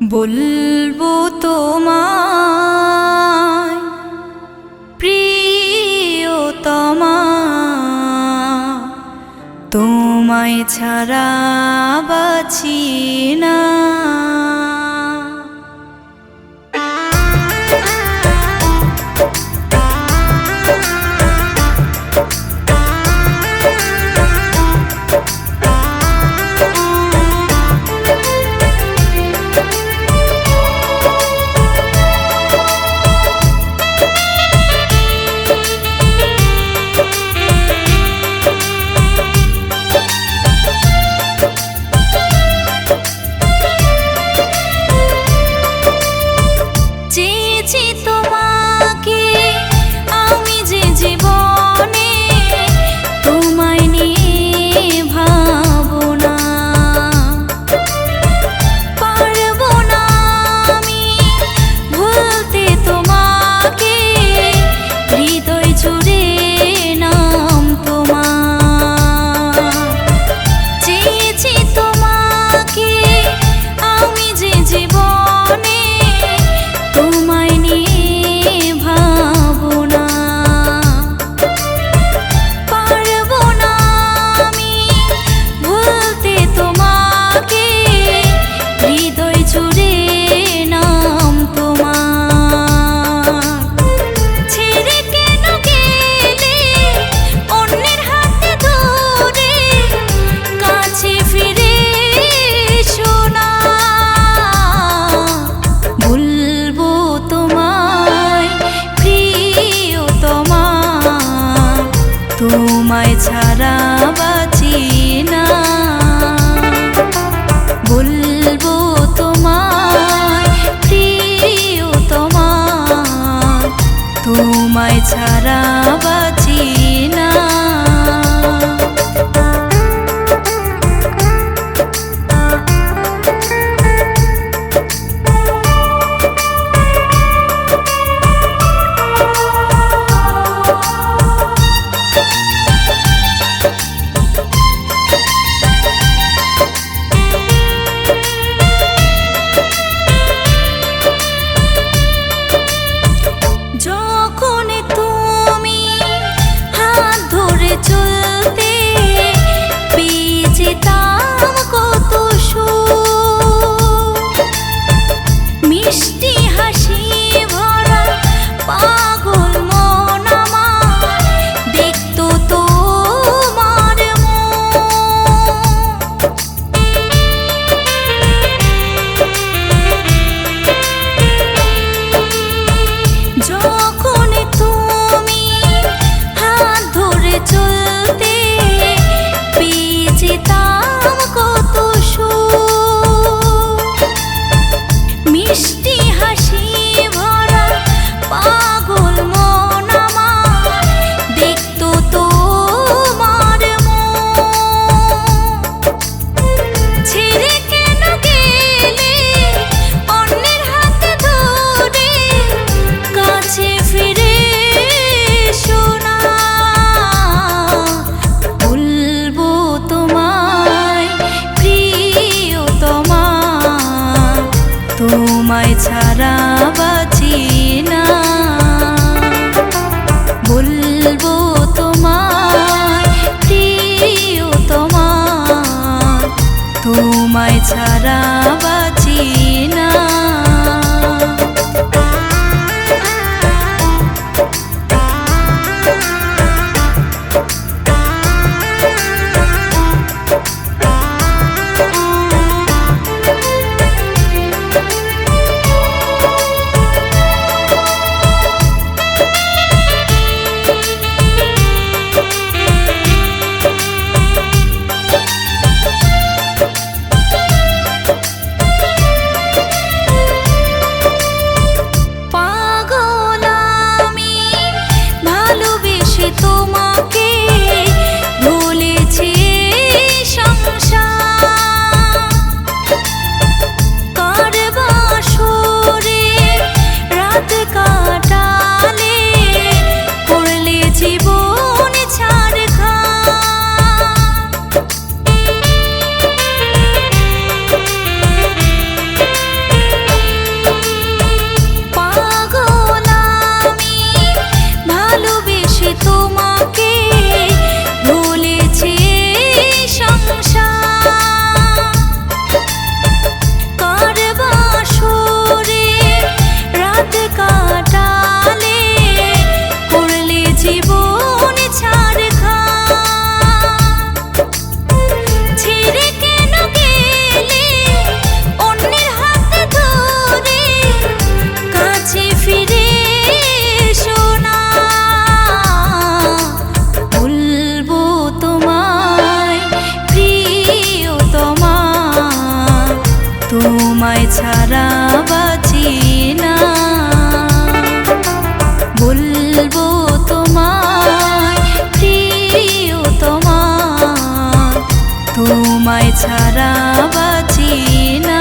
বলব তোমায় প্রিয়তমা তোমায় ছাড়া বাছি না। 사랑. 널 보. তোমায় ছাড়া বাঁচি না। বলব তোমায় প্রিয় তোমায় তোমায় ছাড়া বাঁচি না।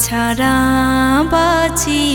ছাড়া বাঁচি